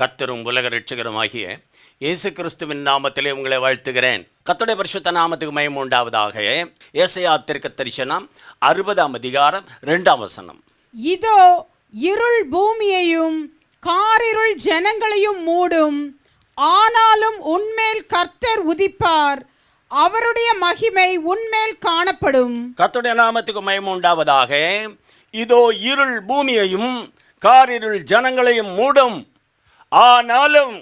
கர்த்தரும் உலக ரட்சகருமாகிய இயேசு கிறிஸ்துவின் நாமத்திலே உங்களை வாழ்த்துகிறேன். கர்த்தருடைய பரிசுத்த நாமத்துக்கு மயம் உண்டாவதாக. ஏசையா திருக்க தரிசனம் அறுபதாம் அதிகாரம் ரெண்டாம் வசனம். இதோ இருள் பூமியையும் காரிருள் ஜனங்களையும் மூடும். ஆனாலும் உன்மேல் கர்த்தர் உதிப்பார். அவருடைய மகிமை உன்மேல் காணப்படும். கர்த்தருடைய நாமத்துக்கு மயம் உண்டாவதாக. இதோ இருள் பூமியையும் காரிருள் ஜனங்களையும் மூடும். ஆனாலும்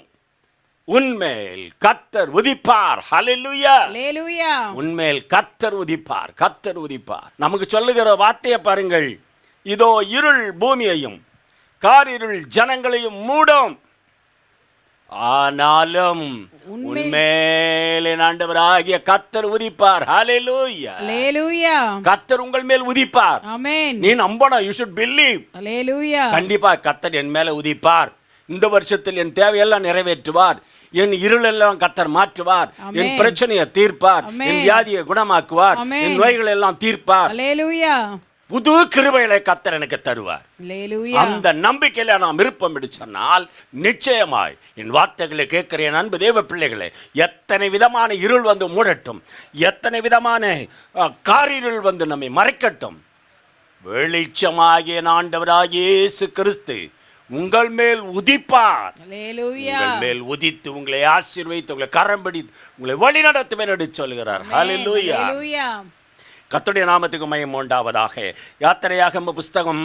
உன்மேல் கர்த்தர் உதிப்பார். ஹalleluya உன்மேல் கத்தர் உதிப்பார். கத்தர் உதிப்பார். நமக்கு சொல்லுகிற வார்த்தையை பாருங்கள். இதோ இருள் பூமியையும் காரிருள் ஜனங்களையும் மூடும். ஆனாலும் உன்மேல் என் ஆண்டவராகிய கத்தர் உதிப்பார். ஹalleluya லேலுயா கத்தர் உங்கள் மேல் உதிப்பார். ஆமென் நீ நம்பணும். யூ ஷுட் பிலீவ் கண்டிப்பா கத்தர் என் மேல உதிப்பார். இந்த வருஷத்தில் என் தேவையெல்லாம் நிறைவேற்றுவார். என் இருளெல்லாம் கத்தர் மாற்றுவார். என். பிரச்சனையை தீர்ப்பார். என் வியாதியை குணமாக்குவார். என் நோய்கள் எல்லாம் தீர்ப்பார். புது கிருபைகளை கத்தர் எனக்கு தருவார். அந்த நம்பிக்கையில நாம் விருப்பம் சொன்னால் நிச்சயமாய் என் வார்த்தைகளை கேட்கிற என் அன்பு தேவ பிள்ளைகளே எத்தனை விதமான இருள் வந்து மூடட்டும். எத்தனை விதமான காரிருள் வந்து நம்மை மறைக்கட்டும். வெளிச்சமாகிய என் ஆண்டவராகிய இயேசு கிறிஸ்து உங்கள் மேல் உதிப்பார். உங்கள் மேல் உதித்து உங்களை ஆசீர்வதித்து உங்களை கரம் பிடித்து உங்களை வழி நடத்துவேன் என்று சொல்கிறார். ஹalleluya. கர்த்தருடைய நாமத்துக்கு மயம் உண்டாவதாக. யாத்திரையாகம புஸ்தகம்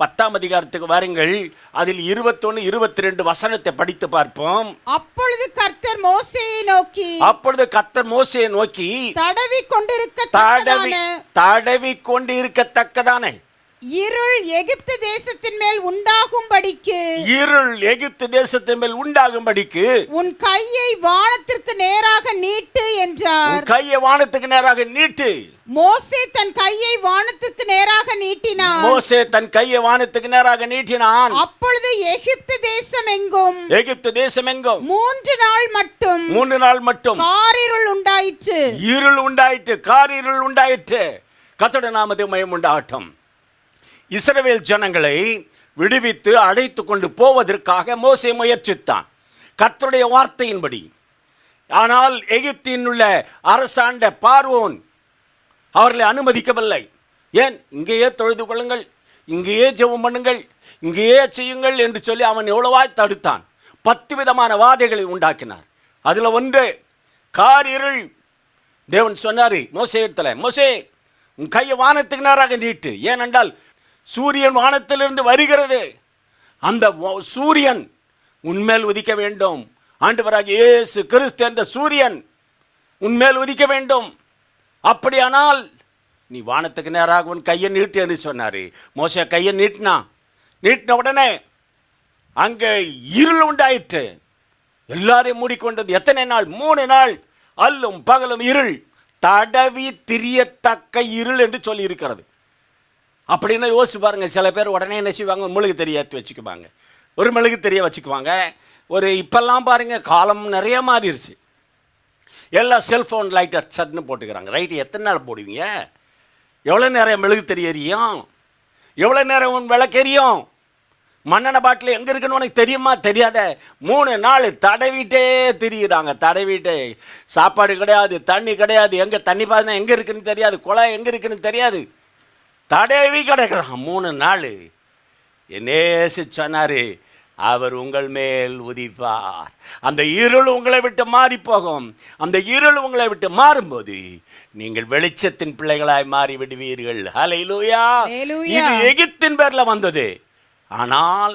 பத்தாம் அதிகாரத்துக்கு வாருங்கள். அதில் இருபத்தொன்னு இருபத்தி ரெண்டு வசனத்தை படித்து பார்ப்போம். அப்பொழுது கர்த்தர் மோசேயை நோக்கி அப்பொழுது கர்த்தர் மோசையை நோக்கி தடவி கொண்டிருக்க தடவி தடவி கொண்டு இருக்கத்தக்கதானே இருள் எகிப்து தேசத்தின் மேல் உண்டாகும்படிக்கு. இருள் எகிப்து தேசத்தின் மேல் உண்டாகும்படிக்கு. உன் கையை வானத்திற்கு நேராக நீட்டு என்றார். கையை வானத்துக்கு நேராக நீட்டு. மோசே தன் கையை வானத்திற்கு நேராக நீட்டினான். மோசே தன் கையை வானத்துக்கு நேராக நீட்டினான். அப்பொழுது எகிப்து தேசம் எங்கும்? எகிப்து தேசம் எங்கும்? மூன்று நாள் மட்டும். மூன்று நாள் மட்டும். காரிருள் உண்டாயிற்று. இருள் உண்டாயிற்று காரிருள் உண்டாயிற்று. கத்தோட நாமத்தை மயம் உண்டாகட்டும் இஸ்ரவேல் ஜனங்களை விடுவித்து அழைத்து கொண்டு போவதற்காக மோசை முயற்சித்தான். கர்த்தருடைய வார்த்தையின்படி. ஆனால் எகிப்தின் உள்ள அரசாண்ட பார்வோன் அவர்களை அனுமதிக்கவில்லை. ஏன்? இங்கேயே தொழுது கொள்ளுங்கள். இங்கேயே ஜெபம் பண்ணுங்கள். இங்கேயே செய்யுங்கள் என்று சொல்லி அவன் எவ்வளவாய் தடுத்தான். பத்து விதமான வாதைகளை உண்டாக்கினார். அதில் ஒன்று காரிருள் தேவன் சொன்னார் மோசே இடத்துல மோசே உன் கையை வானத்துக்கு நேராக நீட்டு. ஏனென்றால் சூரியன் வானத்திலிருந்து வருகிறது. அந்த சூரியன் உன்மேல் உதிக்க வேண்டும். ஆண்டவராக இயேசு கிறிஸ்து என்ற சூரியன் உன்மேல் உதிக்க வேண்டும். அப்படியானால் நீ வானத்துக்கு நேராக உன் கையை நீட்டு என்று சொன்னார். மோசே கையை நீட்டினா? நீட்டின உடனே அங்கே இருள் உண்டாயிற்று. எல்லாரையும் மூடிக்கொண்டது எத்தனை நாள்? மூணு நாள். அல்லும் பகலும் இருள். தடவி திரியத்தக்க இருள் என்று சொல்லியிருக்கிறது. அப்படின்னு யோசிச்சு பாருங்கள் சில பேர் உடனே என்ன செய்வாங்க? மெழுகு தெரியாத்து வச்சுக்குவாங்க. ஒரு மெழுகு தெரிய வச்சுக்குவாங்க. ஒரு இப்பெல்லாம் பாருங்கள் காலம் நிறைய மாறிடுச்சு. எல்லாம் செல்ஃபோன் லைட்டர் சட்னு போட்டுக்கிறாங்க. ரைட்டு எத்தனை நாள் போடுவீங்க? எவ்வளோ நேரம் மெழுகு தெரிய எரியும் எவ்வளோ நேரம் உன் விளக்கு எரியும்? மண்ணெண்ணெய் பாட்டில் எங்கே இருக்குன்னு உனக்கு தெரியுமா? தெரியாத மூணு நாள் தடவிட்டே திரியிறாங்க. தடவிட்டே சாப்பாடு கிடையாது தண்ணி கிடையாது. எங்கே தண்ணி பார்த்தா எங்கே இருக்குன்னு தெரியாது? குழாய் எங்கே இருக்குன்னு தெரியாது? தடவி கிடக்குறான். மூணு நாள். என்னேசு சொன்னார் அவர் உங்கள் மேல் உதிப்பார். அந்த இருள் உங்களை விட்டு மாறி போகும். அந்த இருள் உங்களை விட்டு மாறும்போது நீங்கள் வெளிச்சத்தின் பிள்ளைகளாய் மாறி விடுவீர்கள். இது எகிப்தின் பேர்ல வந்தது. ஆனால்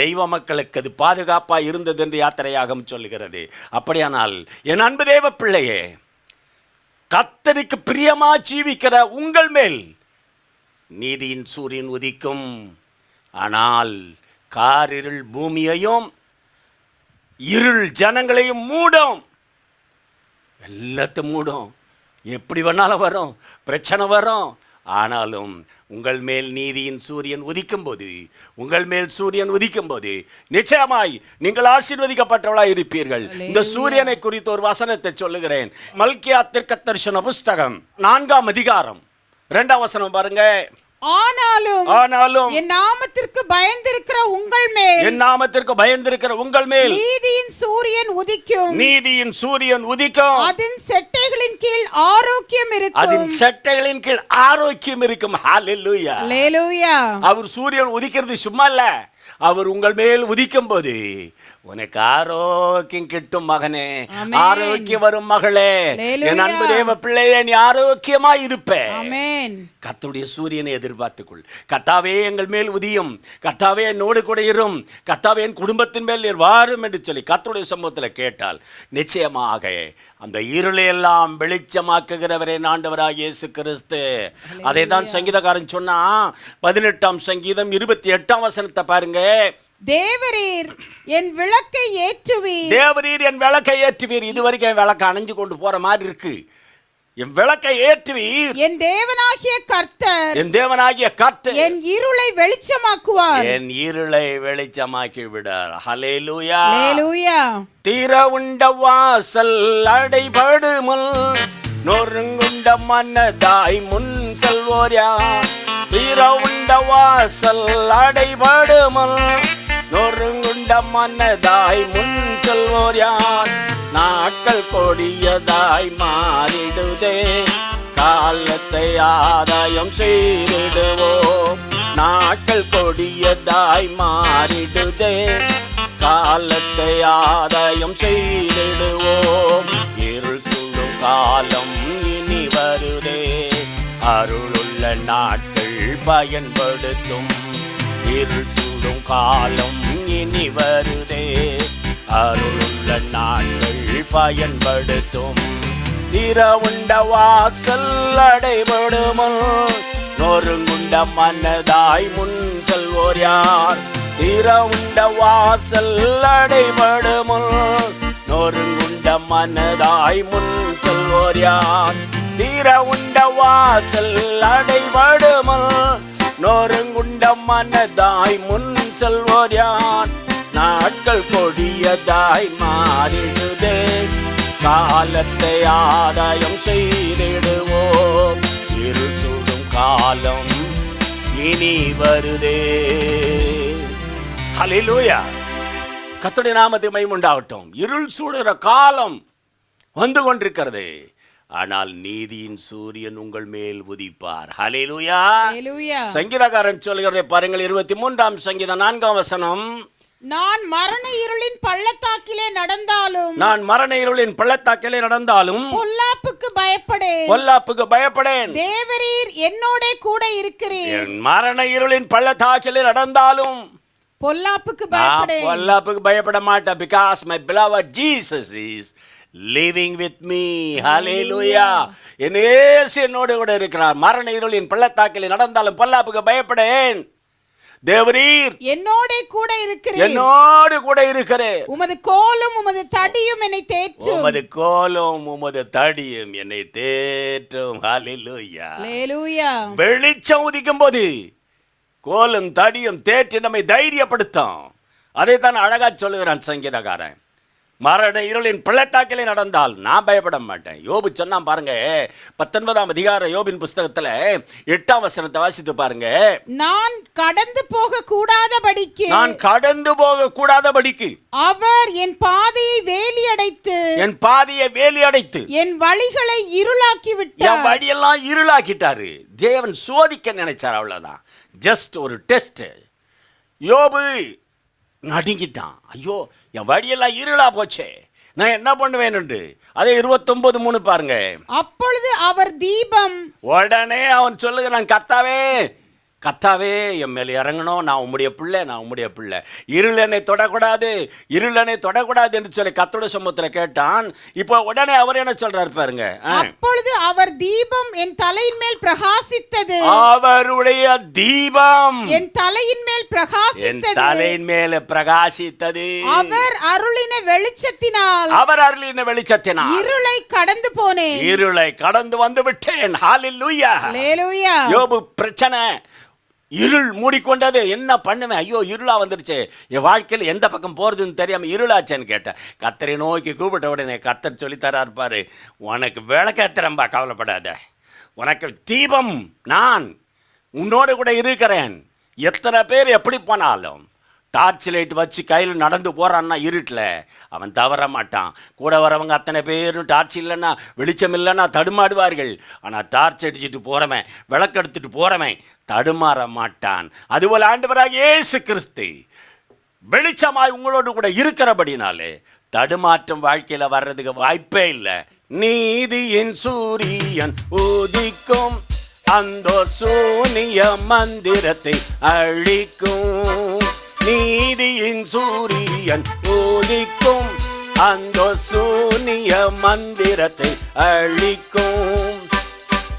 தெய்வ மக்களுக்கு அது பாதுகாப்பாக இருந்தது என்று யாத்திரையாகம் சொல்லுகிறது. அப்படியானால் என் அன்பு தேவ பிள்ளையே கத்தருக்கு பிரியமா ஜீவிக்கிற உங்கள் மேல் நீதியின் சூரியன் உதிக்கும். ஆனால் காரிருள் பூமியையும் இருள் ஜனங்களையும் மூடும். எல்லாத்தையும் மூடும். எப்படி வேணாலும் வரும். பிரச்சனை வரும். ஆனாலும் உங்கள் மேல் நீதியின் சூரியன் உதிக்கும் போது உங்கள் மேல் சூரியன் உதிக்கும் போது நிச்சயமாய் நீங்கள் ஆசீர்வதிக்கப்பட்டவளாய் இருப்பீர்கள் இந்த சூரியனை குறித்து ஒரு வசனத்தை சொல்லுகிறேன். மல்கியா தீர்க்க தரிசன புஸ்தகம் நான்காம் அதிகாரம். இரண்டாம் வசனம் பாருங்க. ஆனாலும் ஆனாலும் என் நாமத்திற்கு பயந்திருக்கிற உங்கள் மேல் என் நாமத்திற்கு பயந்திருக்கிற உங்கள் மேல் நீதியின் சூரியன் உதிக்கும். நீதியின் சூரியன் உதிக்கும். அதன் செட்டைகளின் கீழ் ஆரோக்கியம் அதன் இருக்கும் சட்டைகளின் கீழ் ஆரோக்கியம் இருக்கும். ஹalleluya. அவர் சூரியன் உதிக்கிறது சும்மா இல்ல. அவர் உங்கள் மேல் உதிக்கும் போது உனக்கு ஆரோக்கியம் கிட்டும் மகனே. ஆரோக்கியம் வரும் மகளே. என் அன்பு தேவ பிள்ளையே நீ ஆரோக்கியமா இருப்ப. ஆமென். கர்த்தருடைய சூரியனை எதிர்பார்த்துக்கொள் கர்த்தாவே எங்கள் மேல் உதியும். கர்த்தாவே என்னோடு கூட இரும். கர்த்தாவே என் குடும்பத்தின் மேல் நீர் வாரும் என்று சொல்லி கர்த்தருடைய சமூகத்தில் கேட்டால் நிச்சயமாக அந்த இருளை எல்லாம் வெளிச்சமாக்குகிறவரே ஆண்டவராக இயேசு கிறிஸ்து அதை தான் சங்கீதக்காரன் சொன்னா பதினெட்டாம் சங்கீதம் இருபத்தி எட்டாம் வசனத்தை பாருங்க. தேவரீர் என் விளக்கை ஏற்றுவீர். தேவரீர் என் விளக்கை ஏற்றுவீர். இது வரைக்கும் என் விளக்கை அணைஞ்சு கொண்டு போற மாதிரி இருக்கு. என் விளக்கை ஏற்றுவீர். என் தேவனாகிய கர்த்தர் என் தேவனாகிய கர்த்தர். என் இருளை வெளிச்சமாக்குவார். என் இருளை வெளிச்சமாக்கி விடார். ஹலேலூயா அல்லேலூயா தீர உண்ட வாசல் அடைபடுமுல் நொறுங்குண்ட மன்னதாய் முன் செல்வோர் யார்? தீர உண்ட வாசல் அடைபடுமுல் நொறுங்குண்ட மன்னதாய் முன் சொல்வோர் யார்? நாட்கள் கொடியதாய் மாறிடுதே. காலத்தை ஆதாயம் செய்திடுவோம் நாட்கள் கொடியதாய் மாறிடுதே. காலத்தை ஆதாயம் செய்திடுவோம் இருள் சூழும் காலம் இனி வருதே. அருளுள்ள நாட்கள் பயன்படுத்தும். இருள் சூழும் காலம் இனி வருதே. அருளுள்ள நாட்கள் பயன்படுத்தும். திறவுண்ட வாசல் அடைபடுமுன். நொறுங்குண்ட மனதாய் முன் செல்வோர் யார்? திறவுண்ட வாசல் அடைபடுமுன். நொறுங்குண்ட மனதாய் முன் செல்வோர் யார்? திறவுண்ட வாசல் அடைபடுமுன். நொறுங்குண்ட மனதாய் முன் செல்வோர் யான் நாட்கள் கொடியதாய் மாறிடுதே. காலத்தை ஆதாயம் செய்திடுவோம். இருள் சுடும் காலம் இனி வருதே. ஹலிலூயா கத்துடைய நாமத்தை மைமுண்டாகட்டும் இருள் சூடுகிற காலம் வந்து கொண்டிருக்கிறது. ஆனால் நீதியின் சூரியன் உங்கள் மேல் உதிப்பார். ஹalleluya அல்லேலூயா சங்கீதக்காரன் சொல்கிறதை பாருங்கள். இருபத்தி மூன்றாம் சங்கீதம் நான்காம் வசனம். நான் மரண இருளின் பள்ளத்தாக்கிலே நடந்தாலும் நான் மரண இருளின் பள்ளத்தாக்கிலே நடந்தாலும் பொல்லாப்புக்கு பயப்படேன். பொல்லாப்புக்கு பயப்படேன். தேவரீர் என்னோட கூட இருக்கிறீர். என் மரண இருளின் பள்ளத்தாக்கிலே நடந்தாலும் பொல்லாப்புக்கு பயப்படேன். பொல்லாப்புக்கு பயப்பட மாட்டேன். Because my beloved Jesus is living with me hallelujah என் இயேசு என்னோடு கூட இருக்கிறார். மரண இருளின் பள்ளத்தாக்கிலே நடந்தாலும் பொல்லாப்புக்கு பயப்படேன். தேவரீர். என்னோட கூட இருக்கிறீர். என்னோடு கூட இருக்கிறேன். உமது கோலும் உமது தடியும் என்னை தேற்றும். உமது கோலும் உமது தடியும் என்னை தேற்றும். ஹalleluya அல்லேலூயா வெளிச்சம் உதிக்கும் போது கோலும் தடியும் தேற்றி நம்மை தைரியப்படுத்தும். அதை தான் அழகா சொல்லுகிறான் சங்கீதக்காரன். மரண இருளின் பள்ளத்தாக்கிலே நடந்தால் நான் பயப்பட மாட்டேன். யோபு சொன்னான் பாருங்க பத்தொன்பதாம் அதிகார யோபின் புஸ்தகத்துல எட்டாம் வசனத்தை வாசித்து பாருங்க. நான் கடந்து போக கூடாதபடிக்கு நான் கடந்து போக கூடாதபடிக்கு அவர் என் பாதையை வேலி அடைத்து என் பாதையை வேலி அடைத்து என் வழிகளை இருளாக்கி என் விட்டார் வழியெல்லாம் இருளாக்கிட்டாரு. தேவன் சோதிக்க நினைச்சார் அவ்வளவுதான். ஜஸ்ட் ஒரு டெஸ்ட் யோபு நடுங்கிட்டான். ஐயோ என் வழியெல்லாம் இருளா போச்சே. நான் என்ன பண்ணுவேன்னு அதே இருபத்தொன்பது மூணு பாருங்க. அப்பொழுது அவர் தீபம். உடனே அவன் சொல்லுகிறான் கத்தாவே கத்தாவே என் மேல இறங்கணும். நான் உம்முடைய பிள்ளை நான் உம்முடைய பிள்ளை. இருள் என்னை தொடக்கூடாது. இருள் என்னை தொடக்கூடாது என்று சொல்லி கத்தோட சமூகத்தில் கேட்டான். இப்போ உடனே அவர் என்ன சொல்றாரு பாருங்க. அப்பொழுது அவர் தீபம் என் தலையின் மேல் பிரகாசித்தது. அவருடைய தீபம். என் தலையின் மேல் என் பிரகாசித்தது. தலையின் மேல பிரகாசித்தது. அவர் அருளின வெளிச்சத்தினால். அவர் அருளின வெளிச்சத்தினால். இருளை கடந்து போனேன். இருளை கடந்து வந்து விட்டேன் ஹalleluya. அல்லேலூயா யோபு பிரச்சனை. இருள் மூடிக்கொண்டது. என்ன பண்ணுவேன்? ஐயோ இருளாக வந்துடுச்சு என் வாழ்க்கையில் எந்த பக்கம் போகிறதுன்னு தெரியாமல் இருளாச்சேன்னு கேட்டேன். கத்தரை நோக்கி கூப்பிட்ட உடனே கத்தர் சொல்லித்தரா இருப்பார் உனக்கு விளக்கத்திரம்பா கவலைப்படாத. உனக்கு தீபம் நான் உன்னோடு கூட இருக்கிறேன். எத்தனை பேர் எப்படி போனாலும். டார்ச் லைட் வச்சு கையில் நடந்து போகிறான்னா இருட்டில். அவன் தவற மாட்டான். கூட வரவங்க அத்தனை பேரும் டார்ச் இல்லைன்னா வெளிச்சம் இல்லைன்னா தடுமாடுவார்கள். ஆனால் டார்ச் அடிச்சுட்டு போகிறவன் விளக்கெடுத்துட்டு போகிறவன் தடுமாற மாட்டான். அதுபோல் ஆண்டவராக இயேசு கிறிஸ்து வெளிச்சமாய் உங்களோடு கூட இருக்கிறபடினாலே தடுமாற்றம் வாழ்க்கையில் வர்றதுக்கு வாய்ப்பே இல்லை. நீதியின் சூரியன் உதிக்கும். அந்த சூனிய மந்திரத்தை அழிக்கும். நீதியின் சூரியன் உதிக்கும் அந்த சூனிய மந்திரத்தை அழிக்கும்.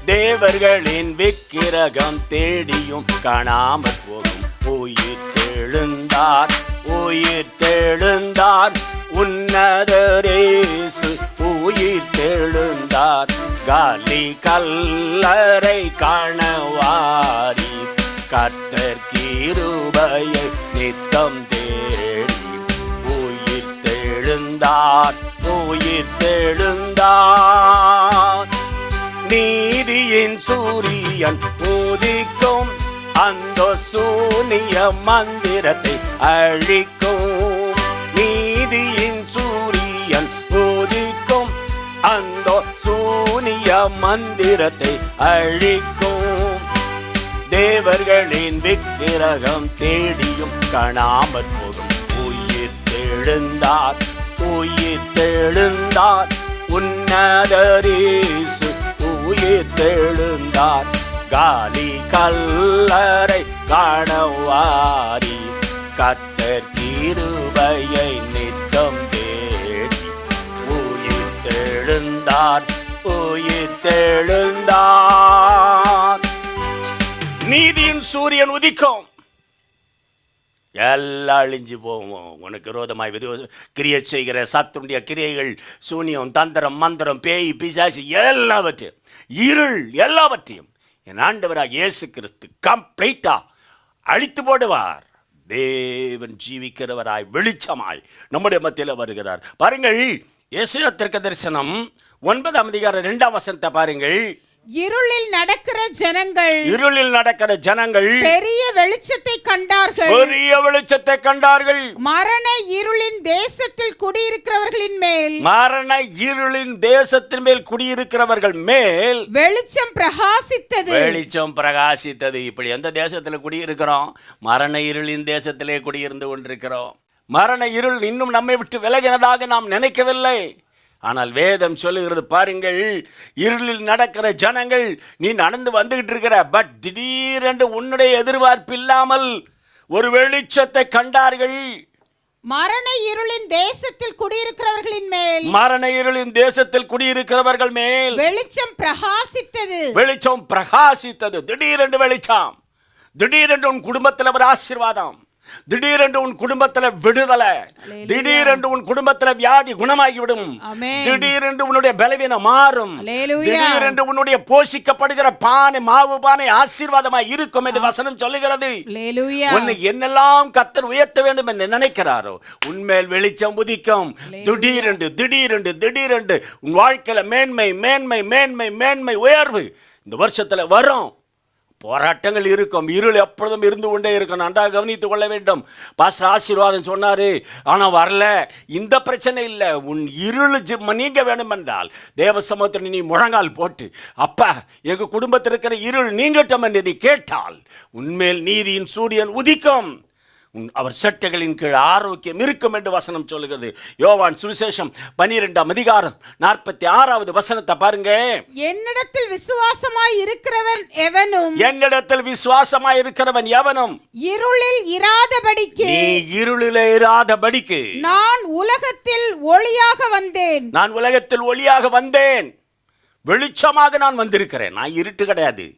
தேவர்களின் விக்கிரகம் தேடியும் காணாமற் போகும். உயிர் தெழுந்தார் உயிர் தெழுந்தார். உன்னதரேசு உயிர் தெழுந்தார். காலி கல்லறை காணவாரி கர்த்தர் கிருபையை நித்தம் தேடி உயிர் தெழுந்தார் உயிர் தெழுந்தார். நீதியின் சூரியன் உதிக்கும் அந்த சூனிய மந்திரத்தை அழிக்கும். நீதியின் சூரியன் உதிக்கும் அந்த சூனிய மந்திரத்தை அழிக்கும். தேவர்களின் விக்கிரகம் தேடியும் காணாமற் போகும். உயிர் தெழுந்தார் உயிர் தெழுந்தார். உன்னதரீசு உயிர் தெழுந்தார். காலி கல்லறை காணவாரி. கத்தர் கிருபையை நித்தம் தேடி. உயிர் தெழுந்தார் உயிர் தெழு உதிக்கும் எல்லாம் அழிஞ்சு போவோம் உனக்கு விரோதமாய் விதோ கிரியை செய்கிற சத்துடைய கிரியைகள் சூனியம் தந்திரம் மந்திரம் பேய் பிசாசு எல்லாவற்றையும் இருள் எல்லாவற்றையும் என் ஆண்டவராக இயேசு கிறிஸ்து கம்ப்ளீட்டா அழித்து போடுவார். தேவன் ஜீவிக்கிறவராய் வெளிச்சமாய் நம்முடைய மத்தியில் வருகிறார். பாருங்கள் இயேசு தர்க்க தரிசனம் ஒன்பதாம் அதிகாரம் ரெண்டாம் வசனத்தை பாருங்கள். இருளில் நடக்கிற ஜனங்கள் இருளில் நடக்கிற ஜனங்கள் பெரிய வெளிச்சத்தை கண்டார்கள். பெரிய வெளிச்சத்தை கண்டார்கள். மரண இருளின் தேசத்தில் குடியிருக்கிறவர்களின் மேல் மரண இருளின் தேசத்தின் மேல் குடியிருக்கிறவர்கள் மேல் வெளிச்சம் பிரகாசித்தது. வெளிச்சம் பிரகாசித்தது. இப்படி எந்த தேசத்துல குடியிருக்கிறோம்? மரண இருளின் தேசத்திலே குடியிருந்து கொண்டிருக்கிறோம். மரண இருள் இன்னும் நம்மை விட்டு விலகினதாக நாம் நினைக்கவில்லை. ஆனால் வேதம் சொல்லுகிறது பாருங்கள் இருளில் நடக்கிற ஜனங்கள் நீ நடந்து வந்துகிட்டு இருக்கிற பட் திடீரென்று உன்னுடைய எதிர்பார்ப்பு இல்லாமல் ஒரு வெளிச்சத்தை கண்டார்கள். மரண இருளின் தேசத்தில் குடியிருக்கிறவர்களின் மேல். மரண இருளின் தேசத்தில் குடியிருக்கிறவர்கள் மேல். வெளிச்சம் பிரகாசித்தது. வெளிச்சம் பிரகாசித்தது. திடீரென்று வெளிச்சம். திடீரென்று உன் குடும்பத்தில் ஒரு ஆசீர்வாதம். திடீரென்று உன் குடும்பத்தில் விடுதலை திடீரென்று உன் குடும்பத்தில் வியாதி குணமாகிவிடும். திடீரென்று உன்னுடைய பலவீனம் மாறும். திடீரென்று உன்னுடைய போஷிக்கப்படுகிற பானை மாவு பானை ஆசீர்வாதமாய் இருக்கும் என்று வசனம் சொல்லுகிறது. உன்னை என்னெல்லாம் கத்தர் உயர்த்த வேண்டும் என்று நினைக்கிறாரோ உன்மேல் வெளிச்சம் உதிக்கும். திடீரென்று திடீரென்று திடீரென்று உன் வாழ்க்கையில மேன்மை மேன்மை மேன்மை மேன்மை உயர்வு இந்த வருஷத்துல வரும். போராட்டங்கள் இருக்கும். இருள் எப்பொழுதும் இருந்து கொண்டே இருக்கும். நன்றாக கவனித்துக் கொள்ள வேண்டும். பாஸ்டர் ஆசீர்வாதம் சொன்னாரு. ஆனால் வரல. இந்த பிரச்சனை இல்லை. உன் இருள் நீங்க வேண்டும் என்றால் தேவ சமூகத்தில் நீ முழங்கால் போட்டு அப்பா எங்க குடும்பத்தில் இருக்கிற இருள் நீங்கட்டும் என்று நீ கேட்டால் உண்மேல் நீதியின் சூரியன் உதிக்கும். அவர் சட்டைகளின் கீழ் ஆரோக்கியம் இருக்கும் என்று வசனம் சொல்லுகிறது. யோவான் சுவிசேஷம் பனிரெண்டாம் அதிகாரம் நாற்பத்தி ஆறாவது வசனத்தை பாருங்க. என்னிடத்தில் விசுவாசமாய் இருக்கிறவன் எவனும்? என்னிடத்தில் விசுவாசமாய் இருக்கிறவன் எவனும்? இருளில் இராதபடிக்கு. நீ இருளிலே இராதபடிக்கு. நான் உலகத்தில் ஒளியாக வந்தேன். நான் உலகத்தில் ஒளியாக வந்தேன். வெளிச்சமாக நான் வந்திருக்கிறேன். நான் இருட்டு கிடையாது.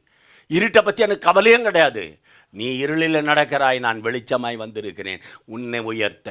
இருட்டை பற்றி எனக்கு கவலையும் கிடையாது. நீ இருளில் நடக்கிறாய் நான் வெளிச்சமாய் வந்திருக்கிறேன். உன்னை உயர்த்த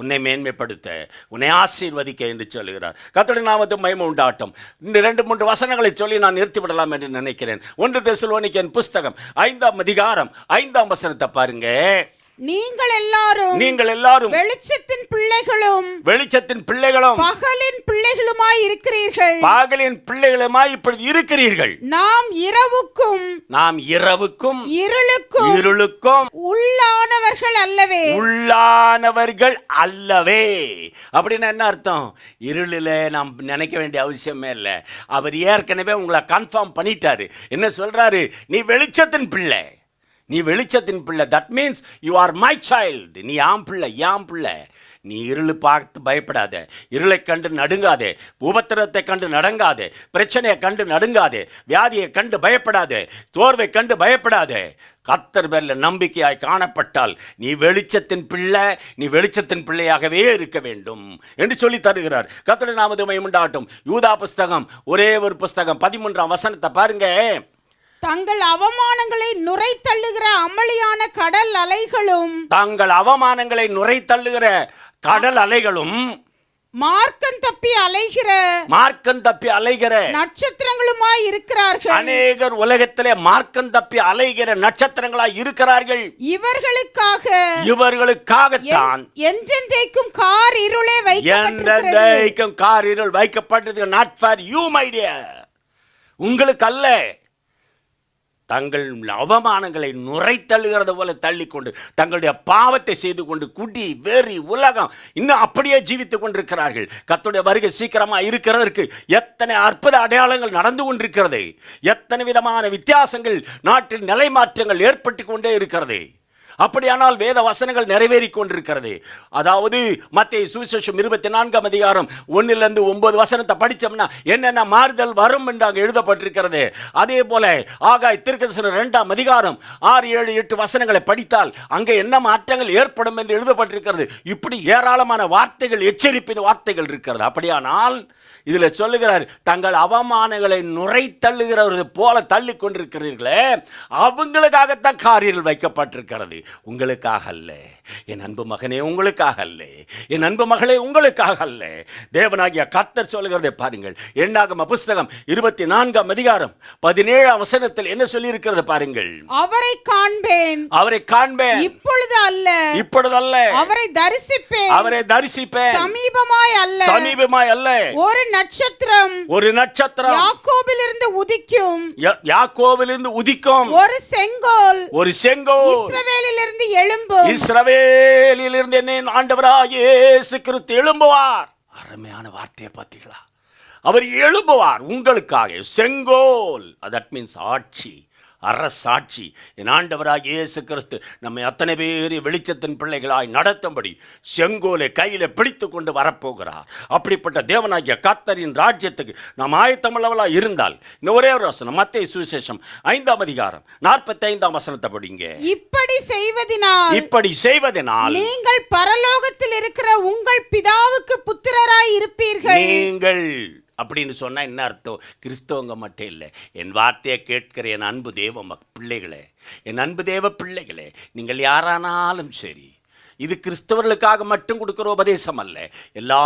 உன்னை மேன்மைப்படுத்த உன்னை ஆசீர்வதிக்க என்று சொல்லுகிறார். கத்தோட நாமத்து மயம உண்டாட்டம் இந்த ரெண்டு மூன்று வசனங்களை சொல்லி நான் நிறுத்திவிடலாம் என்று நினைக்கிறேன். ஒன்று தெசலோனிக்கன் புஸ்தகம் ஐந்தாம் அதிகாரம் ஐந்தாம் வசனத்தை பாருங்கள் நீங்கள் எல்லாரும் நீங்கள் எல்லாரும் வெளிச்சத்தின் பிள்ளைகளும் வெளிச்சத்தின் பிள்ளைகளும் பகலின் பிள்ளைகளுமாய் இருக்கிறீர்கள். பகலின் பிள்ளைகளுமாய் இப்பொழுது இருக்கிறீர்கள். நாம் இரவுக்கும் நாம் இரவுக்கும் இருளுக்கும் இருளுக்கும் உள்ளானவர்கள் அல்லவே. உள்ளானவர்கள் அல்லவே. அப்படின்னு என்ன அர்த்தம்? இருளில் நாம் நினைக்க வேண்டிய அவசியமே இல்லை. அவர் ஏற்கனவே உங்களை கன்ஃபார்ம் பண்ணிட்டாரு. என்ன சொல்றாரு? நீ வெளிச்சத்தின் பிள்ளை. நீ வெளிச்சத்தின் பிள்ளை. That means you are my child நீ ஆம் பிள்ளை யாம் பிள்ளை. நீ இருள் பார்த்து பயப்படாத. இருளை கண்டு நடுங்காதே. உபத்திரத்தை கண்டு நடங்காதே. பிரச்சனையை கண்டு நடுங்காதே. வியாதியை கண்டு பயப்படாதே. தோர்வை கண்டு பயப்படாதே. கத்தர் பேரில் நம்பிக்கையாய் காணப்பட்டால் நீ வெளிச்சத்தின் பிள்ளை நீ வெளிச்சத்தின் பிள்ளையாகவே இருக்க வேண்டும் என்று சொல்லி தருகிறார். கத்தர் நாமது மயமுண்டாகட்டும் யூதா புஸ்தகம் ஒரே ஒரு புஸ்தகம் பதிமூன்றாம் வசனத்தை பாருங்க. தங்கள் அவமானங்களை நுரை தள்ளுகிற அமளியான கடல் அலைகளும் தாங்கள் அவமானங்களை நுரை தள்ளுகிற கடல் அலைகளும் மார்க்கம் தப்பி அலைகிற மார்க்கம் தப்பி அலைகிற நட்சத்திரங்களுமாய் இருக்கிறார்கள். அநேகர் உலகத்திலே மார்க்கம் தப்பி அலைகிற நட்சத்திரங்களாய் இருக்கிறார்கள். இவர்களுக்காக இவர்களுக்காகத்தான் என்றென்றைக்கும் கார் இருளே வைக்கப்பட்டிருக்கிறது. எந்தெந்தைக்கும் கார் இருள் வைக்கப்பட்டது நாட் ஃபார் யூ மைடியர் உங்களுக்கு அல்ல தங்கள் அவமானங்களை நுரை தள்ளுகிறது போல தள்ளிக்கொண்டு தங்களுடைய பாவத்தை செய்து கொண்டு குடி வெறி உலகம் இன்னும் அப்படியே ஜீவித்துக் கொண்டிருக்கிறார்கள். கத்துடைய வருகை சீக்கிரமாக இருக்கிறதற்கு எத்தனை அற்புத அடையாளங்கள் நடந்து கொண்டிருக்கிறது. எத்தனை விதமான வித்தியாசங்கள் நாட்டில் நிலை மாற்றங்கள் ஏற்பட்டு கொண்டே இருக்கிறது. அப்படியானால் வேத வசனங்கள் நிறைவேறி கொண்டிருக்கிறது. அதாவது மத்திய சுவிசேஷம் இருபத்தி நான்காம் அதிகாரம் ஒன்னிலிருந்து ஒன்பது வசனத்தை படித்தோம்னா என்னென்ன மாறுதல் வரும் என்று அங்கே எழுதப்பட்டிருக்கிறது. அதே போல ஆகாய் திருக்கசன இரண்டாம் அதிகாரம் ஆறு ஏழு எட்டு வசனங்களை படித்தால் அங்கே என்ன மாற்றங்கள் ஏற்படும் என்று எழுதப்பட்டிருக்கிறது. இப்படி ஏராளமான வார்த்தைகள் எச்சரிப்பின் வார்த்தைகள் இருக்கிறது. அப்படியானால் இதில் சொல்லுகிறார் தங்கள் அவமானங்களை நுரை தள்ளுகிறவர்கள் போல தள்ளி கொண்டிருக்கிறீர்களே அவங்களுக்காகத்தான் காரியங்கள் வைக்கப்பட்டிருக்கிறது. உங்களுக்காக அல்ல. என் அன்பு மகனே உங்களுக்காக அல்ல. என் அன்பு மகளே உங்களுக்காக அல்ல. தேவனாகிய கர்த்தர் சொல்லுகிறதை பாருங்கள். எண்ணாகம புஸ்தகம் இருபத்தி நான்காம் அதிகாரம் பதினேழாம் வசனத்தில் என்ன சொல்லியிருக்கிறது பாருங்கள். அவரை காண்பேன். அவரை காண்பேன். இப்பொழுது அல்ல. இப்பொழுதல்ல அவரை தரிசிப்பேன். அவரை தரிசிப்பேன். சமீபமாய் அல்ல. சமீபமாய் அல்ல. ஒரு நட்சத்திரம் ஒரு நட்சத்திரம். யாக்கோபிலிருந்து உதிக்கும். யா- யாக்கோவிலிருந்து உதிக்கும். ஒரு செங்கோல். ஒரு செங்கோல். இஸ்ரவேலிலிருந்து எழும்பும். இஸ்ரவேலிலிருந்து என்ன ஆண்டவராக இயேசு கிறிஸ்து எழும்புவார். அருமையான வார்த்தையை பார்த்தீங்களா? அவர் எழும்புவார் உங்களுக்காக. செங்கோல். தட் மீன்ஸ் ஆட்சி. அரசாட்சி. என் ஆண்டவராக இயேசு கிறிஸ்து நம்மை அத்தனை பேர் வெளிச்சத்தின் பிள்ளைகளாய் நடத்தும்படி செங்கோலை கையில் பிடித்து கொண்டு வரப்போகிறார். அப்படிப்பட்ட தேவனாகிய கத்தரின் ராஜ்யத்துக்கு நாம் ஆயத்தமுள்ளவளாக இருந்தால் இந்த ஒரே ஒரு வசனம் மத்திய சுவிசேஷம் ஐந்தாம் அதிகாரம் நாற்பத்தி ஐந்தாம் வசனத்தை படிங்க. இப்படி செய்வதினால் இப்படி செய்வதனால் நீங்கள் பரலோகத்தில் இருக்கிற உங்கள் பிதாவுக்கு புத்திரராய் இருப்பீர்கள். நீங்கள் அப்படின்னு சொன்னால் என்ன அர்த்தம்? கிறிஸ்தவங்க மட்டும் இல்லை. என் வார்த்தையை கேட்கிற என் அன்பு தேவ மக் பிள்ளைகளே. என் அன்பு தேவ பிள்ளைகளே நீங்கள் யாரானாலும் சரி இது கிறிஸ்தவர்களுக்காக மட்டும் கொடுக்கிற உபதேசம் அல்ல எல்லா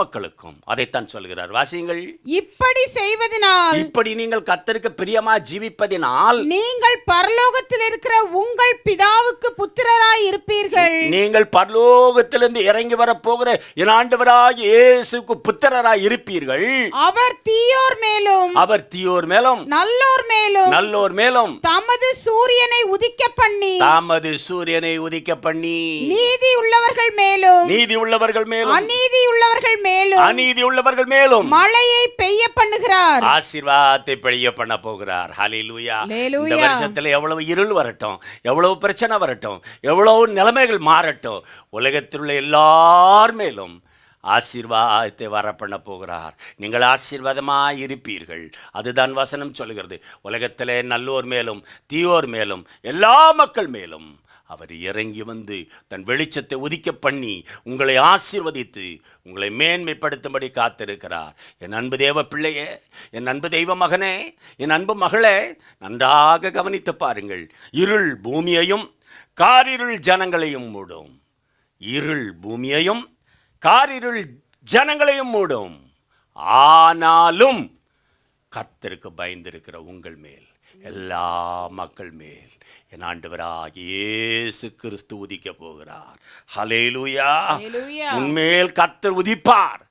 மக்களுக்கும் அதைத்தான் சொல்கிறார். வாசியுங்கள். இப்படி செய்வதினால் இப்படி நீங்கள் கத்தருக்கு பிரியமா ஜீவிப்பதினால் நீங்கள் பரலோகத்தில் இருக்கிற உங்கள் பிதாவுக்கு புத்திரராய் இருப்பீர்கள். நீங்கள் பரலோகத்திலிருந்து இறங்கி வர போகிற என் ஆண்டவராகிய இயேசுக்கு புத்திரராய் இருப்பீர்கள். அவர் தீயோர் மேலும் அவர் தீயோர் மேலும் நல்லோர் மேலும் நல்லோர் மேலும். தமது சூரியனை உதிக்க பண்ணி தாமது சூரியனை உதிக்க பண்ணி. நீதி உள்ளவர்கள் மேலும். நீதி உள்ளவர்கள் மேலும். அநீதி உள்ளவர்கள் மேலும். அநீதி உள்ளவர்கள் மேலும். மழையை பெய்ய பண்ணுகிறார். ஆசீர்வாதத்தை பெய்ய பண்ண போகிறார். ஹalleluya. இந்த வருஷத்துல எவ்வளவு இருள் வரட்டும் எவ்வளவு பிரச்சனை வரட்டும் எவ்வளவு நிலைமைகள் மாறட்டும் உலகத்தில் உள்ள எல்லார் மேலும் ஆசீர்வாதத்தை வர பண்ண போகிறார். நீங்கள் ஆசீர்வாதமாய் இருப்பீர்கள். அதுதான் வசனம் சொல்கிறது உலகத்திலே நல்லோர் மேலும் தீயோர் மேலும் எல்லா மக்கள் மேலும். அவர் இறங்கி வந்து தன் வெளிச்சத்தை உதிக்க பண்ணி உங்களை ஆசிர்வதித்து உங்களை மேன்மைப்படுத்தும்படி காத்திருக்கிறார். என் அன்பு தேவ பிள்ளையே என் அன்பு தெய்வ மகனே என் அன்பு மகளே நன்றாக கவனித்து பாருங்கள். இருள் பூமியையும் காரிருள் ஜனங்களையும் மூடும். இருள் பூமியையும் காரிருள் ஜனங்களையும் மூடும். ஆனாலும் கர்த்தருக்கு பயந்திருக்கிற உங்கள் மேல் எல்லா மக்கள் மேல். என் ஆண்டவராகிய இயேசு கிறிஸ்து உதிக்க போகிறார். ஹலேலூயா. உன்மேல் கர்த்தர் உதிப்பார்.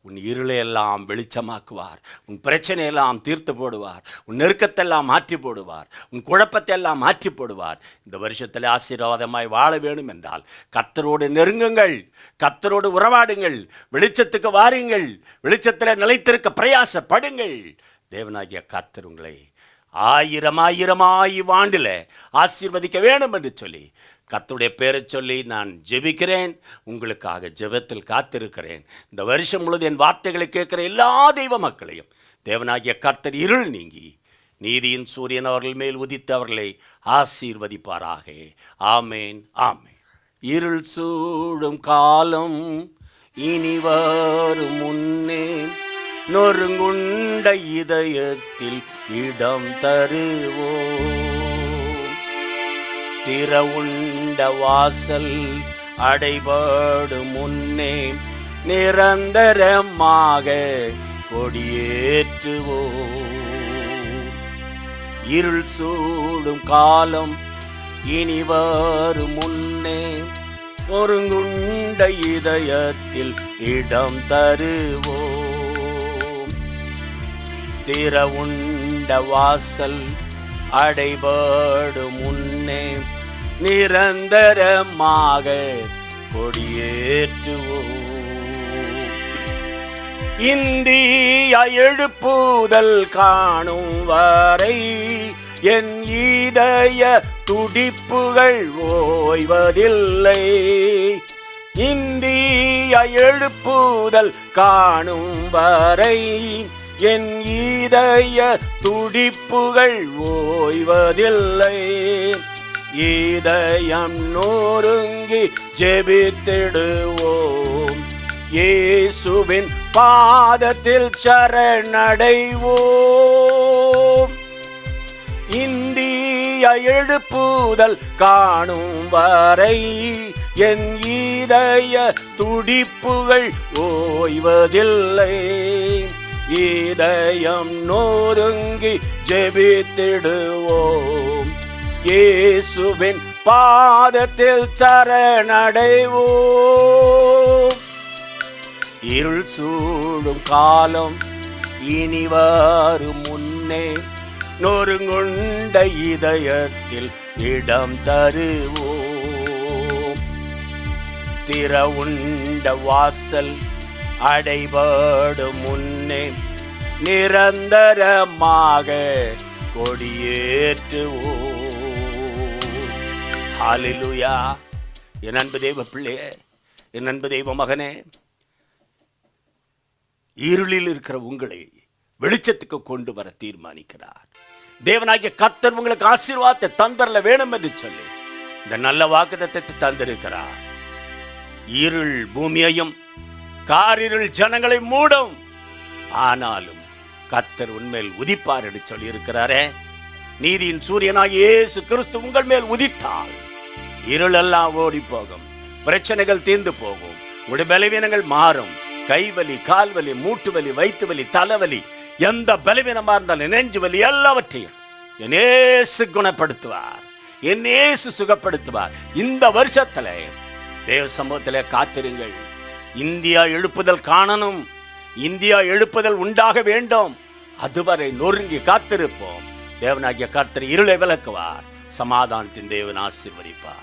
உன் இருளை எல்லாம் வெளிச்சமாக்குவார். உன் பிரச்சனையெல்லாம் தீர்த்து போடுவார். உன் நெருக்கத்தெல்லாம் மாற்றி போடுவார். உன் குழப்பத்தை எல்லாம் மாற்றி போடுவார். இந்த வருஷத்தில் ஆசீர்வாதமாய் வாழ வேணும் என்றால் கர்த்தரோடு நெருங்குங்கள். கர்த்தரோடு உறவாடுங்கள். வெளிச்சத்துக்கு வாருங்கள். வெளிச்சத்தில் நிலைத்திருக்க பிரயாசப்படுங்கள். தேவனாகிய கர்த்தர் உங்களை ஆயிரம் ஆயிரமாய் வாண்டில் ஆசீர்வதிக்க வேண்டும் என்று சொல்லி கத்துடைய பேரை சொல்லி நான் ஜெபிக்கிறேன் உங்களுக்காக ஜெபத்தில் காத்திருக்கிறேன். இந்த வருஷம் முழுவதும் என் வார்த்தைகளை கேட்குற எல்லா தெய்வ மக்களையும் தேவனாகிய கர்த்தர் இருள் நீங்கி நீதியின் சூரியன் அவர்கள் மேல் உதித்து அவர்களை ஆசீர்வதிப்பாராக. ஆமேன் ஆமேன். இருள் சூடும் காலம் இனி வரும் முன்னே நொறுங்குண்ட இதயத்தில் இடம் தருவோம். திறவுண்ட வாசல் அடைபாடு முன்னே நிரந்தரமாக கொடியேற்றுவோம். இருள் சூடும் காலம் இனி வரும் முன்னே ஒருங்குண்ட இதயத்தில் இடம் தருவோம். திறவுண்ட வாசல் அடைபாடு முன்னே. நிரந்தரமாக கொடியேற்றுவோம். இந்திய எழுப்புதல் காணும் வரை என் இதய துடிப்புகள் ஓய்வதில்லை. இந்திய எழுப்புதல் காணும் வரை என் ஈதய துடிப்புகள் ஓய்வதில்லை. இதயம் நோருங்கி ஜெபித்திடுவோம். இயேசுவின் பாதத்தில் சரணடைவோம். இந்திய எழுப்புதல் காணும் வரை என் இதய துடிப்புகள் ஓய்வதில்லை. இதயம் நொறுங்கி ஜெபித்திடுவோம். இயேசுவின் பாதத்தில் சரணடைவோம். இருள் சூடும் காலம் இனி வரும் முன்னே நொறுங்குண்ட இதயத்தில் இடம் தருவோம். திற உண்ட வாசல் அடைபாடு முன்னே நிரந்தரமாக கொடியேற்றுவோம். ஹalleluya என் அன்பு தெய்வ பிள்ளையே என் அன்பு தெய்வ மகனே இருளில் இருக்கிற உங்களை வெளிச்சத்துக்கு கொண்டு வர தீர்மானிக்கிறார். தேவனாகிய கத்தர் உங்களுக்கு ஆசீர்வாதத்தை தந்தரல வேணும் என்று சொல்லி இந்த நல்ல வாக்குதத்தை தந்திருக்கிறார். இருள் பூமியையும் காரிருள் ஜனங்களை மூடும். ஆனாலும் கத்தர் உன்மேல் உதிப்பார் என்று சொல்லி இருக்கிறாரே நீதியின் சூரியனாகிய இயேசு கிறிஸ்து உங்கள் மேல் உதித்தால் இருளெல்லாம் ஓடி போகும் பிரச்சனைகள் தீர்ந்து போகும். உடைய பலவீனங்கள் மாறும். கைவலி கால்வலி மூட்டு வலி வயிற்று வலி தலைவலி எந்த பலவீனமா இருந்தாலும் நெஞ்சு வலி எல்லாவற்றையும் என் குணப்படுத்துவார். என் சுகப்படுத்துவார். இந்த வருஷத்துல தேவ சமூகத்திலே காத்திருங்கள். இந்தியா எழுப்புதல் காணணும். இந்தியா எழுப்புதல் உண்டாக வேண்டும். அதுவரை நொறுங்கி காத்திருப்போம். தேவனாகிய கர்த்தர் இருளை விளக்குவார். சமாதானத்தின் தேவன் ஆசீர்வதிப்பார்.